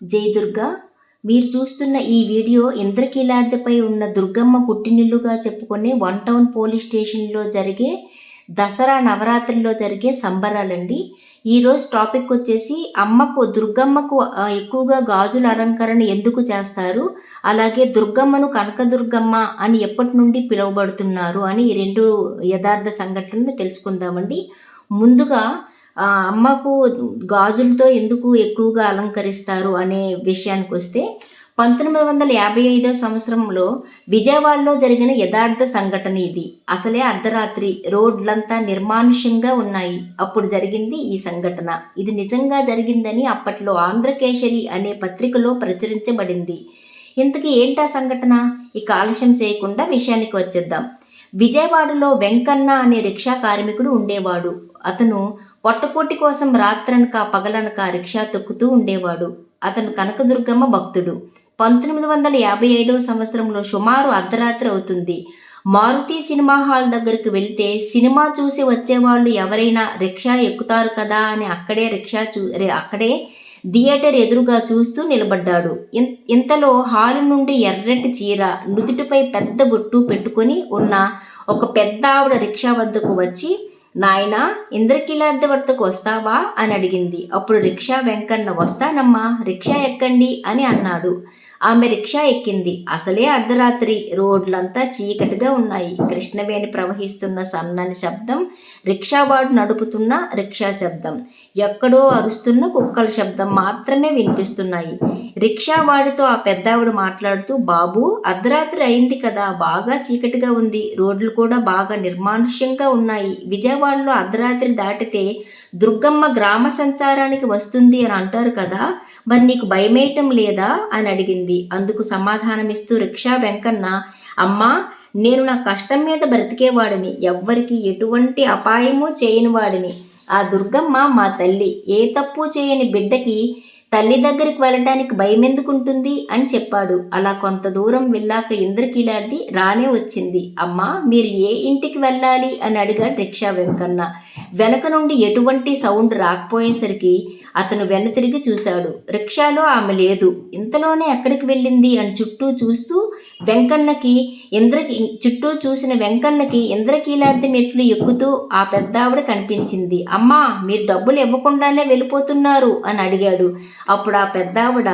జై దుర్గా. మీరు చూస్తున్న ఈ వీడియో ఇంద్రకీలాద్రిపై ఉన్న దుర్గమ్మ పుట్టినిల్లుగా చెప్పుకునే వన్ టౌన్ పోలీస్ స్టేషన్లో జరిగే దసరా నవరాత్రిలో జరిగే సంబరాలండి. ఈరోజు టాపిక్ వచ్చేసి అమ్మకు దుర్గమ్మకు ఎక్కువగా గాజుల అలంకరణ ఎందుకు చేస్తారు? అలాగే దుర్గమ్మను కనకదుర్గమ్మ అని ఎప్పటి నుండి పిలువబడుతున్నారు అని ఈ రెండు యథార్థ సంఘటనలు తెలుసుకుందామండి. ముందుగా అమ్మకు గాజులతో ఎందుకు ఎక్కువగా అలంకరిస్తారు అనే విషయానికి వస్తే పంతొమ్మిది వందల యాభై ఐదో సంవత్సరంలో విజయవాడలో జరిగిన యథార్థ సంఘటన ఇది. అసలే అర్ధరాత్రి రోడ్లంతా నిర్మానుష్యంగా ఉన్నాయి. అప్పుడు జరిగింది ఈ సంఘటన. ఇది నిజంగా జరిగిందని అప్పట్లో ఆంధ్రకేశరి అనే పత్రికలో ప్రచురించబడింది. ఇంతకీ ఏంటా సంఘటన? ఇక ఆలస్యం చేయకుండా విషయానికి వచ్చేద్దాం. విజయవాడలో వెంకన్న అనే రిక్షా కార్మికుడు ఉండేవాడు. అతను పొట్టకూటి కోసం రాత్రనక పగలనక రిక్షా తొక్కుతూ ఉండేవాడు. అతను కనకదుర్గమ్మ భక్తుడు. పంతొమ్మిది వందల యాభై ఐదవ సంవత్సరంలో సుమారు అర్ధరాత్రి అవుతుంది. మారుతి సినిమా హాల్ దగ్గరికి వెళ్తే సినిమా చూసి వచ్చేవాళ్ళు ఎవరైనా రిక్షా ఎక్కుతారు కదా అని అక్కడే రిక్షా చూ అక్కడే థియేటర్ ఎదురుగా చూస్తూ నిలబడ్డాడు. ఇన్- ఇంతలో హాలు నుండి ఎర్రటి చీర నుదుటిపై పెద్ద బొట్టు పెట్టుకొని ఉన్న ఒక పెద్ద ఆవిడ రిక్షా వద్దకు వచ్చి నాయనా ఇంద్రకీలాద్రి వద్దకు వస్తావా? అని అడిగింది. అప్పుడు రిక్షా వెంకన్న వస్తానమ్మా రిక్షా ఎక్కండి అని అన్నాడు. ఆమె రిక్షా ఎక్కింది. అసలే అర్ధరాత్రి. రోడ్లంతా చీకటిగా ఉన్నాయి. కృష్ణవేణి ప్రవహిస్తున్న సన్నని శబ్దం రిక్షావాడు నడుపుతున్న రిక్షా శబ్దం ఎక్కడో అరుస్తున్న కుక్కల శబ్దం మాత్రమే వినిపిస్తున్నాయి. రిక్షావాడితో ఆ పెద్దావిడ మాట్లాడుతూ బాబు అర్ధరాత్రి అయింది కదా బాగా చీకటిగా ఉంది. రోడ్లు కూడా బాగా నిర్మానుష్యంగా ఉన్నాయి. విజయవాడలో అర్ధరాత్రి దాటితే దుర్గమ్మ గ్రామ సంచారానికి వస్తుంది అని అంటారు కదా. మరి నీకు భయమేయటం లేదా? అని అడిగింది. అందుకు సమాధానమిస్తూ రిక్షా వెంకన్న అమ్మా నేను నా కష్టం మీద బ్రతికేవాడిని. ఎవ్వరికి ఎటువంటి అపాయము చేయని వాడిని ఆ దుర్గమ్మ మా తల్లి. ఏ తప్పు చేయని బిడ్డకి తల్లి దగ్గరికి వెళ్ళటానికి భయం ఎందుకుంటుంది అని చెప్పాడు. అలా కొంత దూరం వెళ్ళాక ఇంద్రకీలాడి రానే వచ్చింది. అమ్మా మీరు ఏ ఇంటికి వెళ్ళాలి? అని అడిగాడు రిక్షా వెంకన్న. వెనక నుండి ఎటువంటి సౌండ్ రాకపోయేసరికి అతను వెనుతిరిగి చూశాడు. రిక్షాలో ఆమె లేదు. ఇంతలోనే ఎక్కడికి వెళ్ళింది? అని చుట్టూ చూస్తూ వెంకన్నకి ఇంద్రకి చుట్టూ చూసిన వెంకన్నకి ఇంద్రకీలాద్రి మెట్లు ఎక్కుతూ ఆ పెద్దావిడ కనిపించింది. అమ్మా మీరు డబ్బులు ఇవ్వకుండానే వెళ్ళిపోతున్నారు అని అడిగాడు. అప్పుడు ఆ పెద్దావిడ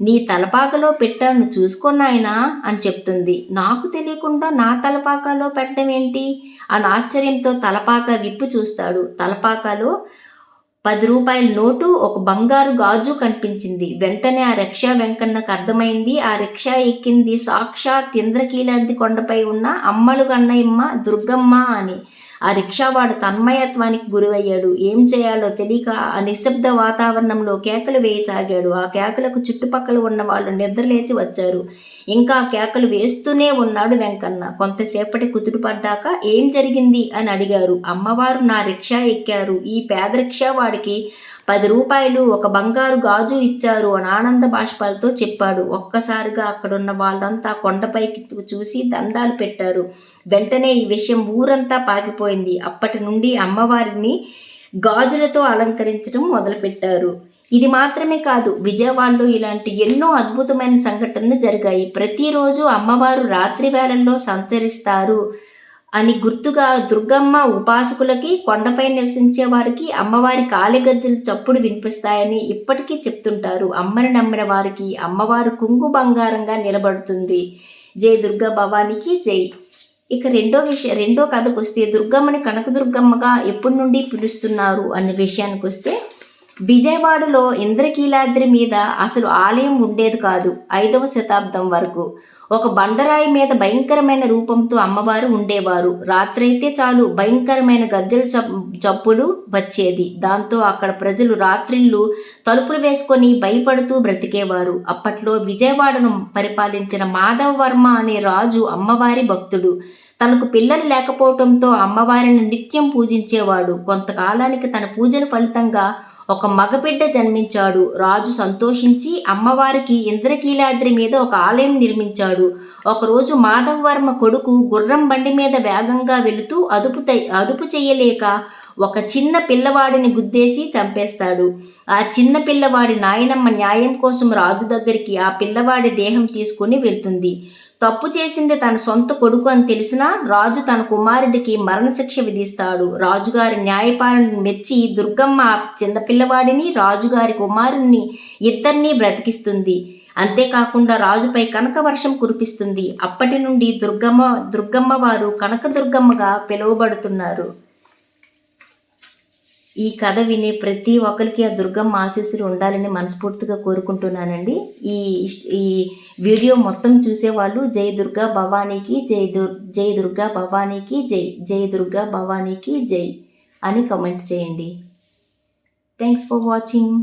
నీ తలపాకలో పెట్టాను చూసుకున్నాయనా అని చెప్తుంది. నాకు తెలియకుండా నా తలపాకలో పెట్టడం ఏంటి? అని ఆశ్చర్యంతో తలపాక విప్పు చూస్తాడు. తలపాకలో పది రూపాయల నోటు ఒక బంగారు గాజు కనిపించింది. వెంటనే ఆ రిక్షా వెంకన్నకు అర్థమైంది. ఆ రిక్షా ఎక్కింది సాక్షాత్ ఇంద్రకీలాంటి కొండపై ఉన్న అమ్మలు కన్నయ్యమ్మ దుర్గమ్మ అని. ఆ రిక్షావాడు తన్మయత్వానికి గురయ్యాడు. ఏం చేయాలో తెలియక ఆ నిశ్శబ్ద వాతావరణంలో కేకలు వేయసాగాడు. ఆ కేకలకు చుట్టుపక్కల ఉన్న వాళ్ళు నిద్రలేచి వచ్చారు. ఇంకా కేకలు వేస్తూనే ఉన్నాడు వెంకన్న. కొంతసేపటి కుదురు పడ్డాక ఏం జరిగింది అని అడిగారు. అమ్మవారు నా రిక్షా ఎక్కారు. ఈ పేద రిక్షా వాడికి పది రూపాయలు ఒక బంగారు గాజు ఇచ్చారు అని ఆనంద బాష్పాలతో చెప్పాడు. ఒక్కసారిగా అక్కడున్న వాళ్ళంతా కొండపైకి చూసి దండాలు పెట్టారు. వెంటనే ఈ విషయం ఊరంతా పాకిపోయింది. అప్పటి నుండి అమ్మవారిని గాజులతో అలంకరించడం మొదలుపెట్టారు. ఇది మాత్రమే కాదు విజయవాడలో ఇలాంటి ఎన్నో అద్భుతమైన సంఘటనలు జరిగాయి. ప్రతిరోజు అమ్మవారు రాత్రి వేళల్లో సంచరిస్తారు. అని గుర్తుగా దుర్గమ్మ ఉపాసకులకి కొండపై నివసించే వారికి అమ్మవారి కాలిగజ్జలు చప్పుడు వినిపిస్తాయని ఇప్పటికీ చెప్తుంటారు. అమ్మని నమ్మిన వారికి అమ్మవారు కుంగు బంగారంగా నిలబడుతుంది. జై దుర్గా భవానికి జై. ఇక రెండో విషయం రెండో కథకు వస్తే దుర్గమ్మని కనకదుర్గమ్మగా ఎప్పటి నుండి పిలుస్తున్నారు అనే విషయానికి వస్తే విజయవాడలో ఇంద్రకీలాద్రి మీద అసలు ఆలయం ఉండేది కాదు ఐదవ శతాబ్దం వరకు. ఒక బండరాయి మీద భయంకరమైన రూపంతో అమ్మవారు ఉండేవారు. రాత్రైతే చాలు భయంకరమైన గజ్జల చప్ చప్పుడు వచ్చేది. దాంతో అక్కడ ప్రజలు రాత్రిళ్ళు తలుపులు వేసుకొని భయపడుతూ బ్రతికేవారు. అప్పట్లో విజయవాడను పరిపాలించిన మాధవ వర్మ అనే రాజు అమ్మవారి భక్తుడు. తనకు పిల్లలు లేకపోవడంతో అమ్మవారిని నిత్యం పూజించేవాడు. కొంతకాలానికి తన పూజల ఫలితంగా ఒక మగబిడ్డ జన్మించాడు. రాజు సంతోషించి అమ్మవారికి ఇంద్రకీలాద్రి మీద ఒక ఆలయం నిర్మించాడు. ఒకరోజు మాధవవర్మ కొడుకు గుర్రం బండి మీద వేగంగా వెళుతూ అదుపు తై- అదుపు చేయలేక ఒక చిన్న పిల్లవాడిని గుద్దేసి చంపేస్తాడు. ఆ చిన్న పిల్లవాడి నాయనమ్మ న్యాయం కోసం రాజు దగ్గరికి ఆ పిల్లవాడి దేహం తీసుకుని వెళ్తుంది. తప్పు చేసింది తన సొంత కొడుకు అని తెలిసినా రాజు తన కుమారుడికి మరణశిక్ష విధిస్తాడు. రాజుగారి న్యాయపాలన మెచ్చి దుర్గమ్మ చిన్నపిల్లవాడిని రాజుగారి కుమారుణ్ణి ఇద్దరినీ బ్రతికిస్తుంది. అంతేకాకుండా రాజుపై కనక వర్షం కురిపిస్తుంది. అప్పటి నుండి దుర్గమ్మ దుర్గమ్మ వారు కనక దుర్గమ్మగా పిలువబడుతున్నారు. ఈ కథ వినే ప్రతి ఒక్కరికి ఆ దుర్గమ్మ ఆశీస్సులు ఉండాలని మనస్ఫూర్తిగా కోరుకుంటున్నానండి. ఈ ఈ వీడియో మొత్తం చూసేవాళ్ళు జై దుర్గా భవానీకి జై దుర్ జై దుర్గా భవానీకి జై జై దుర్గా భవానీకి జై అని కమెంట్ చేయండి. Thanks for watching